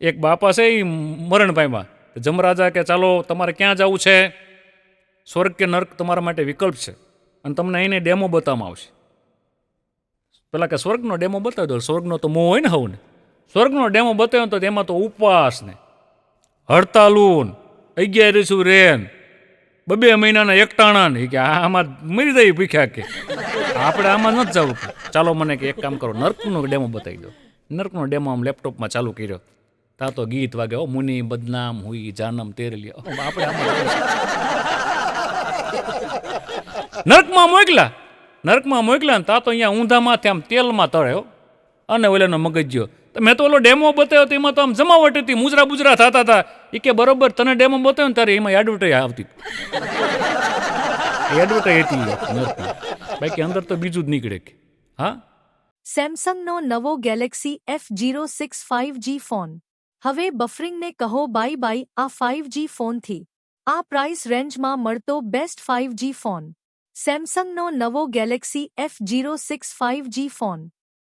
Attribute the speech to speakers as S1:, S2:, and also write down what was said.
S1: એક બાપા છે એ મરણ પામ્યા. જમરાજા કે, ચાલો, તમારે ક્યાં જવું છે? સ્વર્ગ કે નર્ક તમારા માટે વિકલ્પ છે. અને તમને એને ડેમો બતાવવામાં આવશે. પેલા કે, સ્વર્ગનો ડેમો બતાવી દો. સ્વર્ગનો તો મોહ હોય ને હવું ને સ્વર્ગનો ડેમો બતાવ્યો તો તેમાં તો ઉપવાસ ને હડતાલું અગિયારીસું રેન, બબે મહિનાના એકટાણા ને કે આમાં મરી જાય ભીખ્યા કે. આપણે આમાં નથી જવું. ચાલો, મને કે એક કામ કરો, નર્કનો ડેમો બતાવી દો. નર્કનો ડેમો આમ લેપટોપમાં ચાલુ કર્યો. તા તો ગીત વાગે, ઓ મુનિ બદનામ હુઈ જાનમ તેરે લિયા આપણે નરકમાં નર્કમાં નરકમાં મોકલ્યા ને તા તો અહીંયા ઊંધામાંથી આમ તેલમાં તળે અને ઓલાનો મગજ ગયો મેં તો ઓલો ડેમો બતાવ્યો તો એમાં તો આમ જમાવટ હતી, મુજરા બુજરા થતા હતા. એ કે, બરોબર, તને ડેમો બતાવ્યો ને ત્યારે એમાં એડવર્ટાઈઝ આવતી એડવર્ટાઈઝ હતી બાકી અંદર તો બીજું જ નીકળે હા?
S2: સેમસંગનો નવો Galaxy F zero six five G phone હવે બફરિંગને કહો બાય બાય આ ફાઇવ જી ફોનથી આ પ્રાઇસ રેન્જમાં મળતો બેસ્ટ ફાઇવ જી ફોન સેમસંગનો નવો Galaxy F zero six five G phone